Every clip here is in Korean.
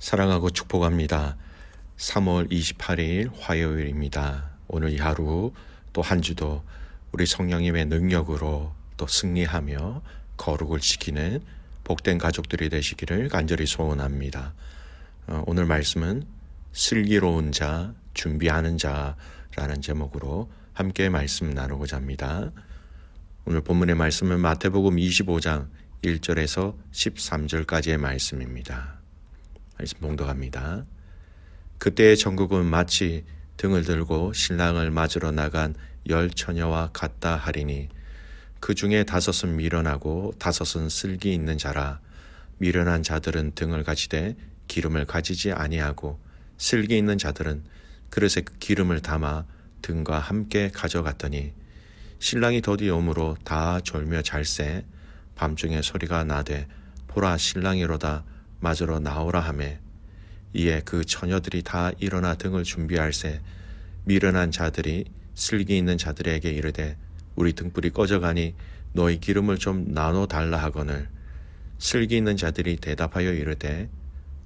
사랑하고 축복합니다. 3월 28일 화요일입니다. 오늘 이 하루 또 한 주도 우리 성령님의 능력으로 또 승리하며 거룩을 지키는 복된 가족들이 되시기를 간절히 소원합니다. 어, 오늘 말씀은 슬기로운 자, 준비하는 자라는 제목으로 함께 말씀 나누고자 합니다. 오늘 본문의 말씀은 마태복음 25장 1절에서 13절까지의 말씀입니다. 말씀 봉독합니다. 그때의 전국은 마치 등을 들고 신랑을 맞으러 나간 열 처녀와 같다 하리니 그 중에 다섯은 미련하고 다섯은 슬기 있는 자라 미련한 자들은 등을 가지되 기름을 가지지 아니하고 슬기 있는 자들은 그릇에 그 기름을 담아 등과 함께 가져갔더니 신랑이 더디 오므로 다 졸며 잘새 밤중에 소리가 나되 보라 신랑이로다 맞으러 나오라 하매 이에 그 처녀들이 다 일어나 등을 준비할새 미련한 자들이 슬기 있는 자들에게 이르되 우리 등불이 꺼져가니 너희 기름을 좀 나눠 달라 하거늘. 슬기 있는 자들이 대답하여 이르되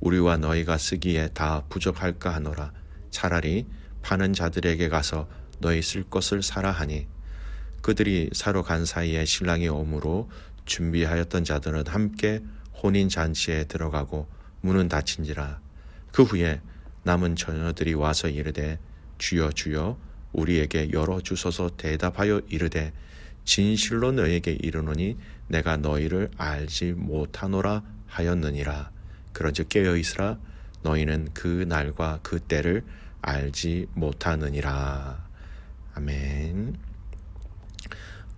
우리와 너희가 쓰기에 다 부족할까 하노라. 차라리 파는 자들에게 가서 너희 쓸 것을 사라 하니. 그들이 사러 간 사이에 신랑이 오므로 준비하였던 자들은 함께 혼인 잔치에 들어가고 문은 닫힌지라 그 후에 남은 처녀들이 와서 이르되 주여 주여 우리에게 열어 주소서 대답하여 이르되 진실로 너에게 이르노니 내가 너희를 알지 못하노라 하였느니라. 그런즉 깨어 있으라. 너희는 그 날과 그 때를 알지 못하느니라. 아멘.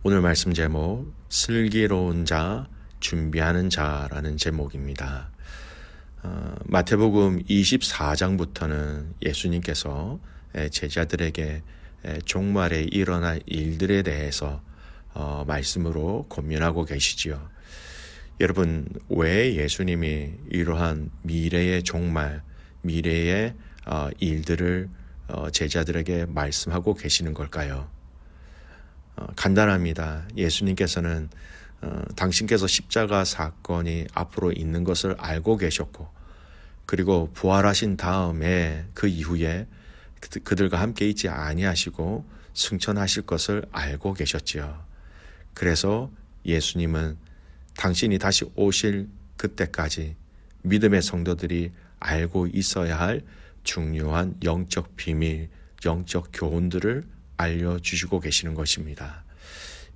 오늘 말씀 제목 슬기로운 자 준비하는 자라는 제목입니다. 어, 마태복음 24장부터는 예수님께서 제자들에게 종말에 일어날 일들에 대해서 어, 말씀으로 고민하고 계시지요. 여러분 왜 예수님이 이러한 미래의 종말, 미래의 어, 일들을 제자들에게 말씀하고 계시는 걸까요? 간단합니다. 예수님께서는 어, 당신께서 십자가 사건이 앞으로 있는 것을 알고 계셨고 그리고 부활하신 다음에 그 이후에 그들과 함께 있지 아니하시고 승천하실 것을 알고 계셨지요. 그래서 예수님은 당신이 다시 오실 그때까지 믿음의 성도들이 알고 있어야 할 중요한 영적 비밀, 영적 교훈들을 알려주시고 계시는 것입니다.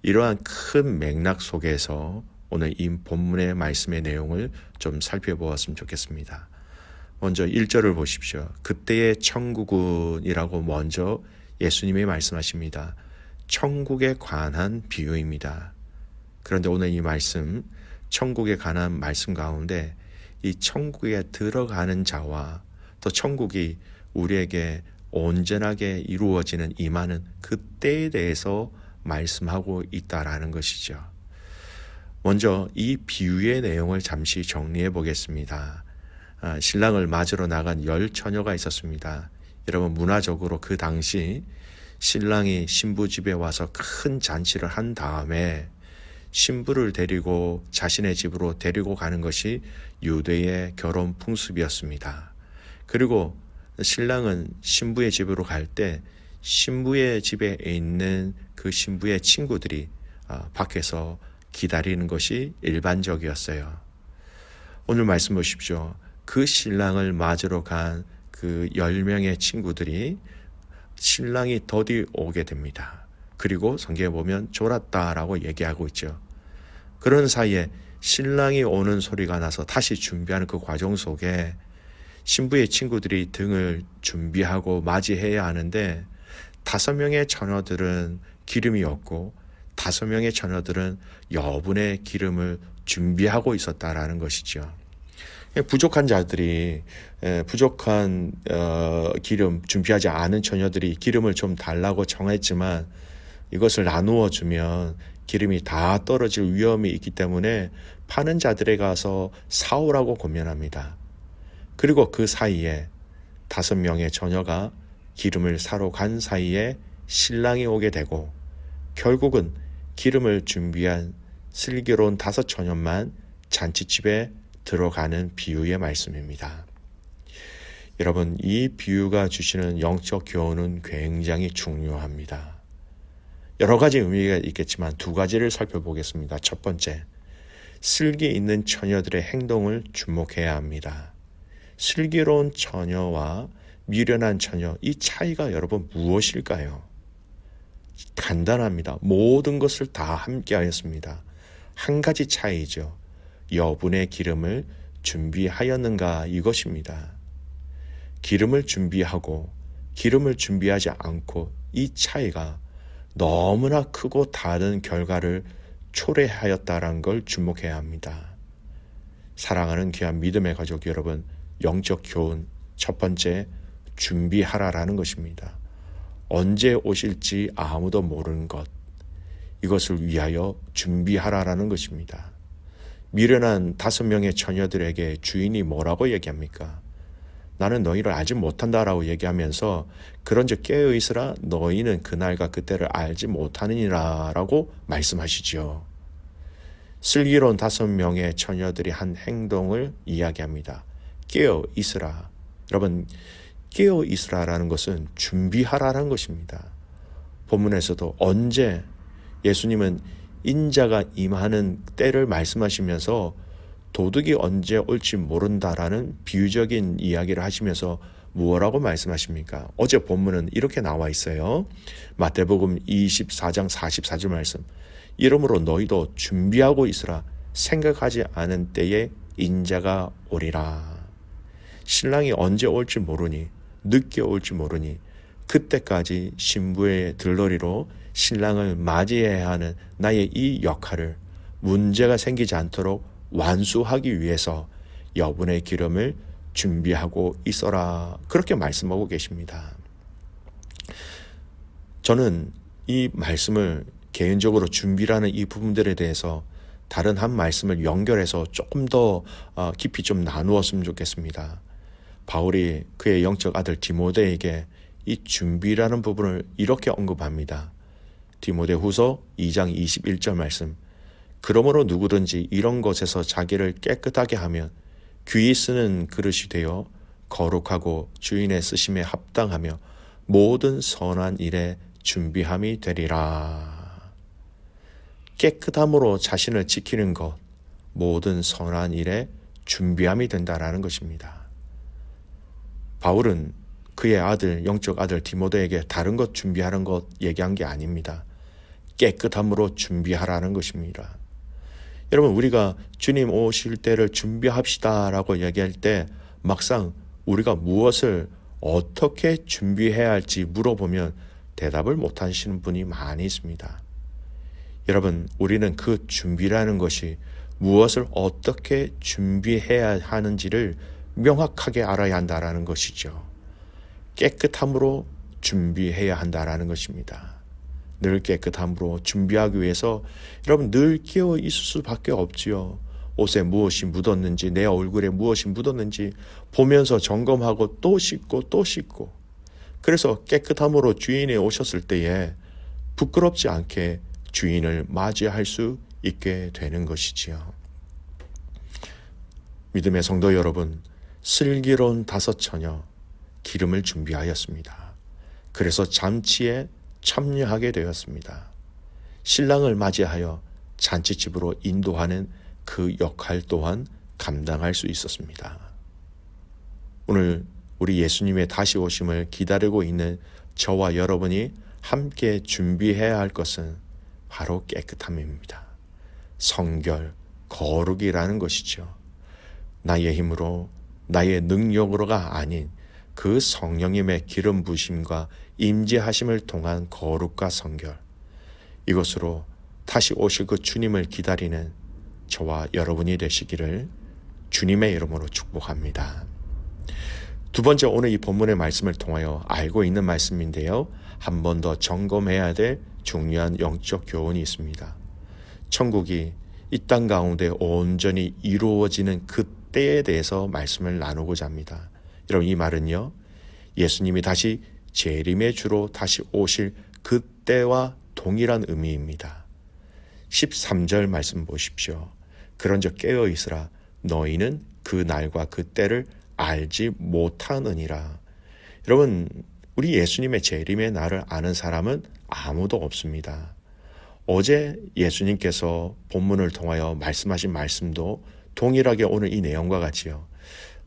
이러한 큰 맥락 속에서 오늘 이 본문의 말씀의 내용을 좀 살펴보았으면 좋겠습니다. 먼저 1절을 보십시오. 그때의 천국은이라고 먼저 예수님이 말씀하십니다. 천국에 관한 비유입니다. 그런데 오늘 이 말씀, 천국에 관한 말씀 가운데 이 천국에 들어가는 자와 또 천국이 우리에게 온전하게 이루어지는 임하는 그때에 대해서 말씀하고 있다라는 것이죠. 먼저 이 비유의 내용을 잠시 정리해 보겠습니다. 아, 신랑을 맞으러 나간 열 처녀가 있었습니다. 여러분 문화적으로 그 당시 신랑이 신부 집에 와서 큰 잔치를 한 다음에 신부를 데리고 자신의 집으로 데리고 가는 것이 유대의 결혼 풍습이었습니다. 그리고 신랑은 신부의 집으로 갈 때 신부의 집에 있는 그 신부의 친구들이 아, 밖에서 기다리는 것이 일반적이었어요. 오늘 말씀 보십시오. 그 신랑을 맞으러 간그열 명의 친구들이 신랑이 더디 오게 됩니다. 그리고 성경에 보면 졸았다라고 얘기하고 있죠. 그런 사이에 신랑이 오는 소리가 나서 다시 준비하는 그 과정 속에 신부의 친구들이 등을 준비하고 맞이해야 하는데 다섯 명의 처녀들은 기름이 없고 다섯 명의 처녀들은 여분의 기름을 준비하고 있었다라는 것이죠. 부족한 자들이 부족한 어, 기름 준비하지 않은 처녀들이 기름을 좀 달라고 청했지만 이것을 나누어 주면 기름이 다 떨어질 위험이 있기 때문에 파는 자들에 가서 사오라고 권면합니다. 그리고 그 사이에 다섯 명의 처녀가 기름을 사러 간 사이에 신랑이 오게 되고 결국은 기름을 준비한 슬기로운 다섯 처녀만 잔치집에 들어가는 비유의 말씀입니다. 여러분, 이 비유가 주시는 영적 교훈은 굉장히 중요합니다. 여러 가지 의미가 있겠지만 두 가지를 살펴보겠습니다. 첫 번째, 슬기 있는 처녀들의 행동을 주목해야 합니다. 슬기로운 처녀와 미련한 처녀, 이 차이가 여러분 무엇일까요? 간단합니다. 모든 것을 다 함께 하였습니다. 한 가지 차이죠. 여분의 기름을 준비하였는가 이것입니다. 기름을 준비하고 기름을 준비하지 않고 이 차이가 너무나 크고 다른 결과를 초래하였다라는 걸 주목해야 합니다. 사랑하는 귀한 믿음의 가족 여러분, 영적 교훈 첫 번째 준비하라라는 것입니다. 언제 오실지 아무도 모르는 것. 이것을 위하여 준비하라라는 것입니다. 미련한 다섯 명의 처녀들에게 주인이 뭐라고 얘기합니까? 나는 너희를 알지 못한다라고 얘기하면서 그런즉 깨어 있으라 너희는 그날과 그때를 알지 못하느니라라고 말씀하시지요. 슬기로운 다섯 명의 처녀들이 한 행동을 이야기합니다. 깨어 있으라. 여러분 깨어 있으라라는 것은 준비하라라는 것입니다. 본문에서도 언제 예수님은 인자가 임하는 때를 말씀하시면서 도둑이 언제 올지 모른다라는 비유적인 이야기를 하시면서 무엇라고 말씀하십니까? 어제 본문은 이렇게 나와 있어요. 마태복음 24장 44절 말씀. 이러므로 너희도 준비하고 있으라 생각하지 않은 때에 인자가 오리라. 신랑이 언제 올지 모르니 늦게 올지 모르니 그때까지 신부의 들러리로 신랑을 맞이해야 하는 나의 이 역할을 문제가 생기지 않도록 완수하기 위해서 여분의 기름을 준비하고 있어라. 그렇게 말씀하고 계십니다. 저는 이 말씀을 개인적으로 준비라는 이 부분들에 대해서 다른 한 말씀을 연결해서 조금 더 어, 깊이 좀 나누었으면 좋겠습니다. 바울이 그의 영적 아들 디모데에게 이 준비라는 부분을 이렇게 언급합니다. 디모데 후서 2장 21절 말씀. 그러므로 누구든지 이런 것에서 자기를 깨끗하게 하면 귀히 쓰는 그릇이 되어 거룩하고 주인의 쓰심에 합당하며 모든 선한 일에 준비함이 되리라. 깨끗함으로 자신을 지키는 것, 모든 선한 일에 준비함이 된다라는 것입니다. 바울은 그의 아들, 영적 아들 디모데에게 다른 것 준비하는 것 얘기한 게 아닙니다. 깨끗함으로 준비하라는 것입니다. 여러분, 우리가 주님 오실 때를 준비합시다 라고 얘기할 때 막상 우리가 무엇을 어떻게 준비해야 할지 물어보면 대답을 못 하시는 분이 많이 있습니다. 여러분, 우리는 그 준비라는 것이 무엇을 어떻게 준비해야 하는지를 명확하게 알아야 한다라는 것이죠. 깨끗함으로 준비해야 한다라는 것입니다. 늘 깨끗함으로 준비하기 위해서 여러분 늘 깨어 있을 수밖에 없지요. 옷에 무엇이 묻었는지 내 얼굴에 무엇이 묻었는지 보면서 점검하고 또 씻고 또 씻고 그래서 깨끗함으로 주인이 오셨을 때에 부끄럽지 않게 주인을 맞이할 수 있게 되는 것이지요. 믿음의 성도 여러분, 슬기로운 다섯 처녀 기름을 준비하였습니다. 그래서 잔치에 참여하게 되었습니다. 신랑을 맞이하여 잔치집으로 인도하는 그 역할 또한 감당할 수 있었습니다. 오늘 우리 예수님의 다시 오심을 기다리고 있는 저와 여러분이 함께 준비해야 할 것은 바로 깨끗함입니다. 성결, 거룩이라는 것이죠. 나의 힘으로, 나의 능력으로가 아닌 그 성령님의 기름 부심과 임재하심을 통한 거룩과 성결 이것으로 다시 오실 그 주님을 기다리는 저와 여러분이 되시기를 주님의 이름으로 축복합니다. 두 번째 오늘 이 본문의 말씀을 통하여 알고 있는 말씀인데요. 한 번 더 점검해야 될 중요한 영적 교훈이 있습니다. 천국이 이 땅 가운데 온전히 이루어지는 그 때에 대해서 말씀을 나누고자 합니다. 여러분 이 말은요. 예수님이 다시 재림의 주로 다시 오실 그때와 동일한 의미입니다. 13절 말씀 보십시오. 그런즉 깨어 있으라 너희는 그 날과 그 때를 알지 못하느니라. 여러분, 우리 예수님의 재림의 날을 아는 사람은 아무도 없습니다. 어제 예수님께서 본문을 통하여 말씀하신 말씀도 동일하게 오늘 이 내용과 같지요.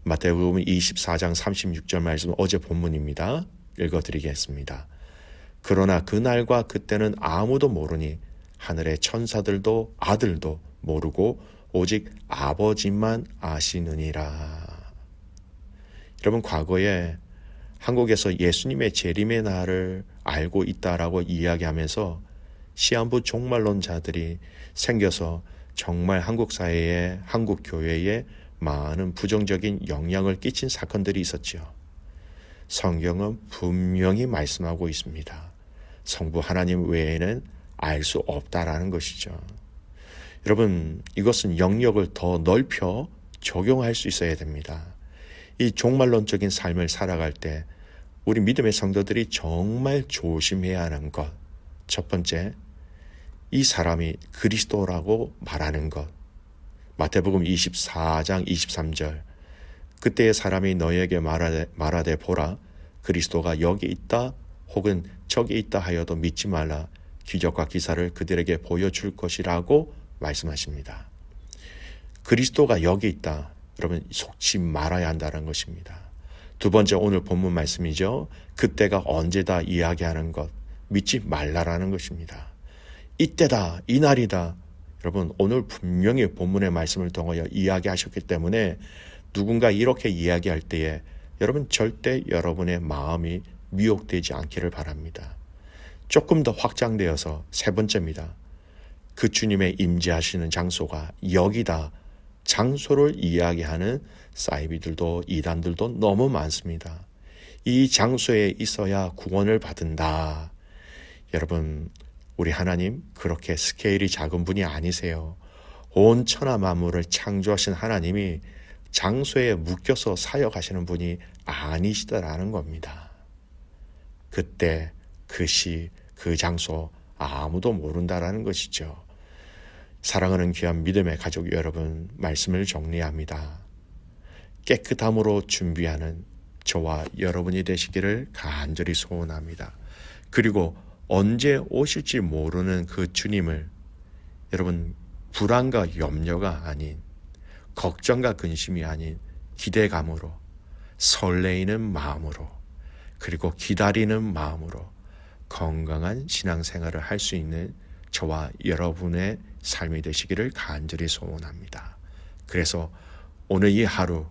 마태복음 24장 36절 말씀 어제 본문입니다. 읽어드리겠습니다. 그러나 그날과 그때는 아무도 모르니 하늘의 천사들도 아들도 모르고 오직 아버지만 아시느니라. 여러분 과거에 한국에서 예수님의 재림의 날을 알고 있다라고 이야기하면서 시한부 종말론자들이 생겨서 정말 한국 사회에 한국 교회에 많은 부정적인 영향을 끼친 사건들이 있었지요. 성경은 분명히 말씀하고 있습니다. 성부 하나님 외에는 알 수 없다라는 것이죠. 여러분, 이것은 영역을 더 넓혀 적용할 수 있어야 됩니다. 이 종말론적인 삶을 살아갈 때 우리 믿음의 성도들이 정말 조심해야 하는 것. 첫 번째, 이 사람이 그리스도라고 말하는 것. 마태복음 24장 23절. 그때의 사람이 너에게 말하되, 말하되 보라. 그리스도가 여기 있다 혹은 저기 있다 하여도 믿지 말라. 기적과 기사를 그들에게 보여줄 것이라고 말씀하십니다. 그리스도가 여기 있다. 여러분 속지 말아야 한다는 것입니다. 두 번째 오늘 본문 말씀이죠. 그때가 언제다 이야기하는 것 믿지 말라라는 것입니다. 이때다 이날이다. 여러분 오늘 분명히 본문의 말씀을 통하여 이야기하셨기 때문에 누군가 이렇게 이야기할 때에 여러분 절대 여러분의 마음이 미혹되지 않기를 바랍니다. 조금 더 확장되어서 세 번째입니다. 그 주님의 임재하시는 장소가 여기다. 장소를 이야기하는 사이비들도 이단들도 너무 많습니다. 이 장소에 있어야 구원을 받은다. 여러분, 우리 하나님 그렇게 스케일이 작은 분이 아니세요. 온 천하 만물을 창조하신 하나님이 장소에 묶여서 사역하시는 분이 아니시다라는 겁니다. 그때 그 시, 그 장소 아무도 모른다라는 것이죠. 사랑하는 귀한 믿음의 가족 여러분, 말씀을 정리합니다. 깨끗함으로 준비하는 저와 여러분이 되시기를 간절히 소원합니다. 그리고 언제 오실지 모르는 그 주님을 여러분 불안과 염려가 아닌 걱정과 근심이 아닌 기대감으로 설레이는 마음으로 그리고 기다리는 마음으로 건강한 신앙생활을 할 수 있는 저와 여러분의 삶이 되시기를 간절히 소원합니다. 그래서 오늘 이 하루,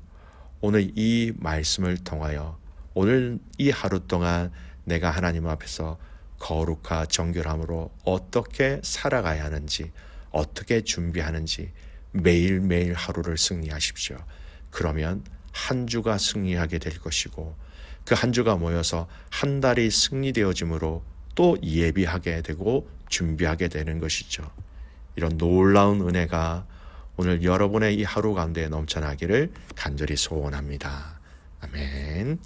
오늘 이 말씀을 통하여 오늘 이 하루 동안 내가 하나님 앞에서 거룩과 정결함으로 어떻게 살아가야 하는지, 어떻게 준비하는지 매일매일 하루를 승리하십시오. 그러면 한 주가 승리하게 될 것이고 그 한 주가 모여서 한 달이 승리되어짐으로 또 예비하게 되고 준비하게 되는 것이죠. 이런 놀라운 은혜가 오늘 여러분의 이 하루 가운데 넘쳐나기를 간절히 소원합니다. 아멘.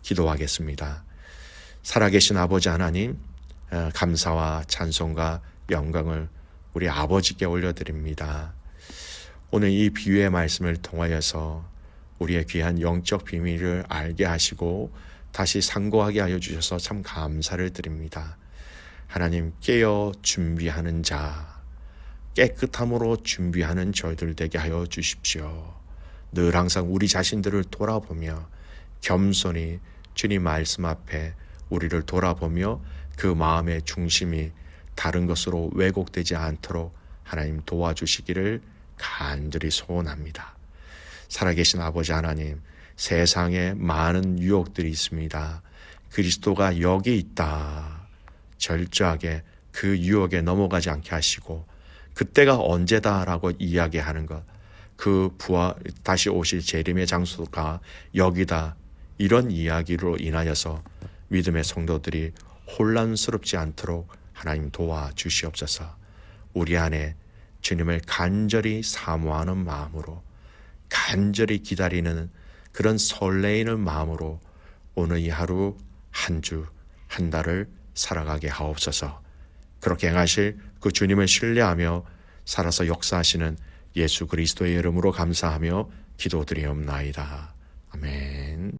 기도하겠습니다. 살아계신 아버지 하나님, 어, 감사와 찬송과 영광을 우리 아버지께 올려드립니다. 오늘 이 비유의 말씀을 통하여서 우리의 귀한 영적 비밀을 알게 하시고 다시 상고하게 하여 주셔서 참 감사를 드립니다. 하나님 깨어 준비하는 자, 깨끗함으로 준비하는 저희들 되게 하여 주십시오. 늘 항상 우리 자신들을 돌아보며 겸손히 주님 말씀 앞에 우리를 돌아보며 그 마음의 중심이 다른 것으로 왜곡되지 않도록 하나님 도와주시기를 간절히 소원합니다. 살아계신 아버지 하나님, 세상에 많은 유혹들이 있습니다. 그리스도가 여기 있다. 절저하게 그 유혹에 넘어가지 않게 하시고 그때가 언제다라고 이야기하는 것, 그 부하 다시 오실 재림의 장소가 여기다 이런 이야기로 인하여서 믿음의 성도들이 혼란스럽지 않도록 하나님 도와 주시옵소서. 우리 안에 주님을 간절히 사모하는 마음으로 간절히 기다리는 그런 설레이는 마음으로 오늘 이 하루 한 주, 한 달을 살아가게 하옵소서. 그렇게 행하실 그 주님을 신뢰하며 살아서 역사하시는 예수 그리스도의 이름으로 감사하며 기도드리옵나이다. 아멘.